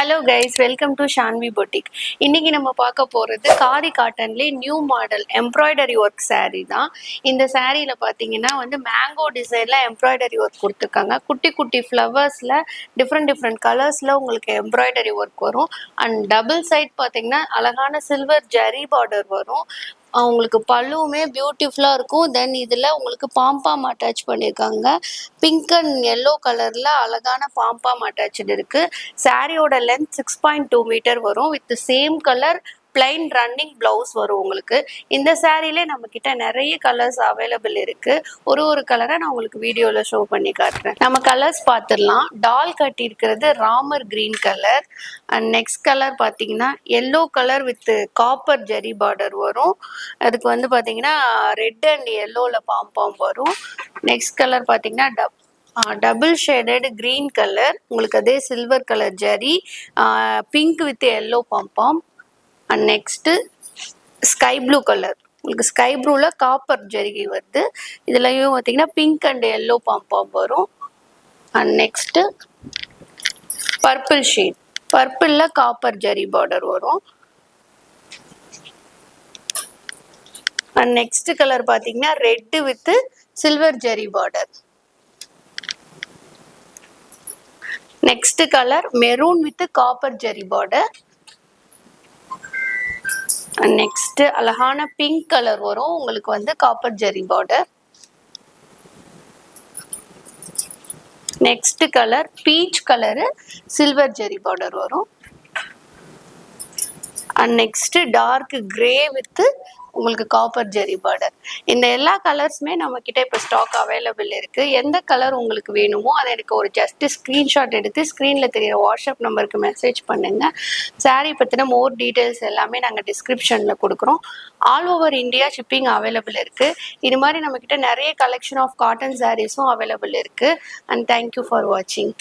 Hello guys welcome to Shanvi boutique இன்னைக்கு நம்ம பார்க்க போகிறது காரி காட்டன்லேயே new model embroidery work sari தான். இந்த சாரியில் பார்த்தீங்கன்னா வந்து மேங்கோ டிசைனில் எம்ப்ராய்டரி ஒர்க் கொடுத்துருக்காங்க. குட்டி குட்டி ஃப்ளவர்ஸில் டிஃப்ரெண்ட் டிஃப்ரெண்ட் கலர்ஸில் உங்களுக்கு எம்ப்ராய்டரி ஒர்க் வரும். அண்ட் டபுள் சைட் பார்த்தீங்கன்னா அழகான சில்வர் ஜரி பார்டர் வரும். உங்களுக்கு பல்லுவுமே பியூட்டிஃபுல்லாக இருக்கும். தென் இதில் உங்களுக்கு பாம்பாம் அட்டாச் பண்ணியிருக்காங்க பிங்க் அண்ட் எல்லோ கலரில் அழகான பாம்பாம் அட்டாச்சு இருக்குது சாரியோட length six point two meter வரும். With same colour plain running blouse வரும் உங்களுக்கு. இந்த சாரிலே நம்ம கிட்ட நிறைய கலர்ஸ் அவைலபிள் இருக்கு. ஒரு ஒரு கலரை நான் உங்களுக்கு வீடியோவில் ஷோ பண்ணி காட்டுறேன். நம்ம கலர்ஸ் பார்த்துடலாம். டால் கட்டி இருக்கிறது Ramar green colour and next colour பார்த்தீங்கன்னா yellow colour with copper zari border வரும். அதுக்கு வந்து பார்த்தீங்கன்னா ரெட் அண்ட் எல்லோவில் பாம்பாம் வரும். நெக்ஸ்ட் கலர் பார்த்தீங்கன்னா dub double shaded green colour உங்களுக்கு அதே silver colour zari pink with yellow pompom and next sky blue colour உங்களுக்கு ஸ்கை ப்ளூவில் காப்பர் ஜரிகை வருது. இதுலையும் பார்த்தீங்கன்னா பிங்க் அண்ட் எல்லோ பாம்பாம் வரும். அண்ட் நெக்ஸ்ட்டு பர்பிள் ஷீட் பர்பிளில் காப்பர் ஜரி பார்டர் வரும். அண்ட் நெக்ஸ்ட் கலர் பார்த்தீங்கன்னா red with silver zari border next colour maroon with copper zari border next அழகான பிங்க் கலர் வரும். உங்களுக்கு வந்து copper zari border next colour peach colour silver zari border வரும். And next dark grey with உங்களுக்கு copper zari border இந்த எல்லா கலர்ஸுமே நம்ம கிட்ட இப்போ ஸ்டாக் அவைலபிள் இருக்கு. எந்த கலர் உங்களுக்கு வேணுமோ அதை எனக்கு ஒரு ஜஸ்ட் ஸ்க்ரீன்ஷாட் எடுத்து ஸ்க்ரீனில் தெரியிற வாட்ஸ்அப் நம்பருக்கு மெசேஜ் பண்ணுங்க. சாரீ பற்றின மோர் டீட்டெயில்ஸ் எல்லாமே நாங்கள் டிஸ்கிரிப்ஷனில் கொடுக்குறோம். All over India shipping available இருக்கு. இது மாதிரி நம்மக்கிட்ட நிறைய கலெக்ஷன் ஆஃப் காட்டன் சாரீஸும் அவைலபிள் இருக்கு. அண்ட் தேங்க்யூ ஃபார் வாட்சிங்